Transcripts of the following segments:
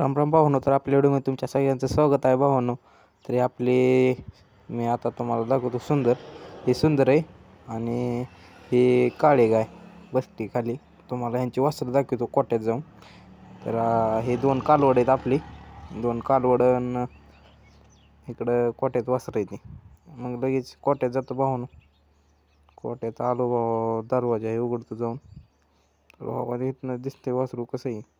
राम राम भावनो तर आपल्या व्हिडिओमध्ये तुमच्या सगळ्यांचं स्वागत आहे भावानो. तरी आपले मी आता तुम्हाला दाखवतो सुंदर. हे सुंदर आहे आणि हे काळे गाय बसती खाली. तुम्हाला ह्यांची वस्त्र दाखवतो कोट्यात जाऊन. तर हे दोन कालवड आहेत आपली. दोन कालवडन इकडं कोट्यात वस्त्र आहे ती. मग लगेच कोट्यात जातो भावानो. कोट्यात आलो भावा दरवाजा हे उघडतो जाऊन. तर भावा इथनं दिसते वासरू कसं आहे.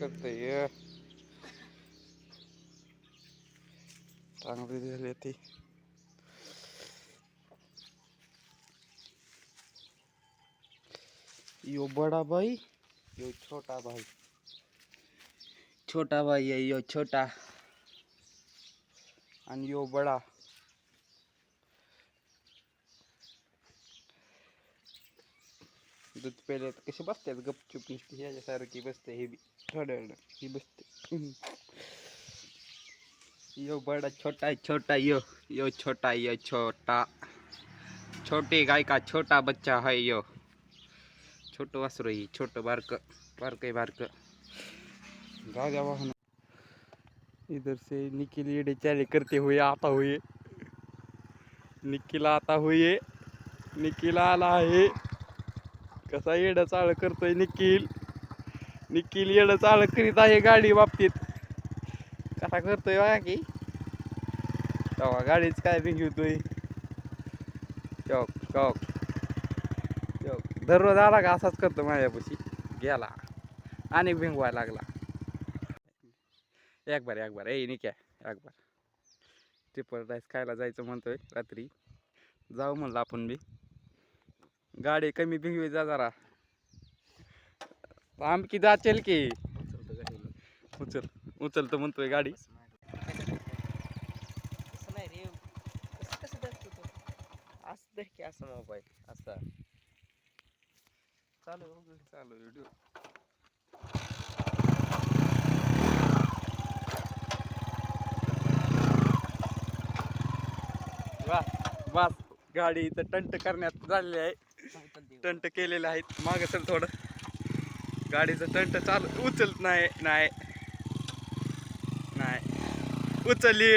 कसं करतंय चांगली झाली ती यो बडा भाई यो छोटा भाई। छोटा भाई आहे यो छोटा। आणि यो बडा। दूध पेल्यात कसे बसतात गपचूप नुसती ह्याच्यासारखी बसते हे बी थोड्या वेळ ही बसते यो बड़ा छोटा है छोटा यो यो छोटा यो छोटा छोटे गाय का छोटा बच्चा है यो छोटो वासरू ही छोटो बारक बारक है बारक गाँव जा वाहन इधर से निखिल येडे चाले करते हुए आता हुए निखिल आता हुए निखिल आला आहे कसा येडं चाळ करतोय निखिल? निखिल येडं चाळ करीत आहे गाडी बाबतीत. कसा करतोय बघा की. तेव्हा गाडीच काय भिंगवतोय चौक चौक. चौक. दररोज आला का असाच करतो माझ्यापाशी. गेला. आणि भिंगवायला लागला. एक बार एक बार. ए निक्या एक बार. ट्रिपल राईस खायला जायचं म्हणतोय रात्री. जाऊ म्हणलं आपण बी. गाडी कमी भिंगवी जा जरा. आमकी जाचेल की. उचल उचल तर म्हणतोय गाडी. असं की असं मोबाईल असा. चालू. चालू व्हिडिओ वा बस. गाडी इथं टंट करण्यात झालेली आहे. टंट केलेले आहेत. माग चल थोडं. गाडीचं टंट चाल उचलत नाही नाही. नाही. उचलली.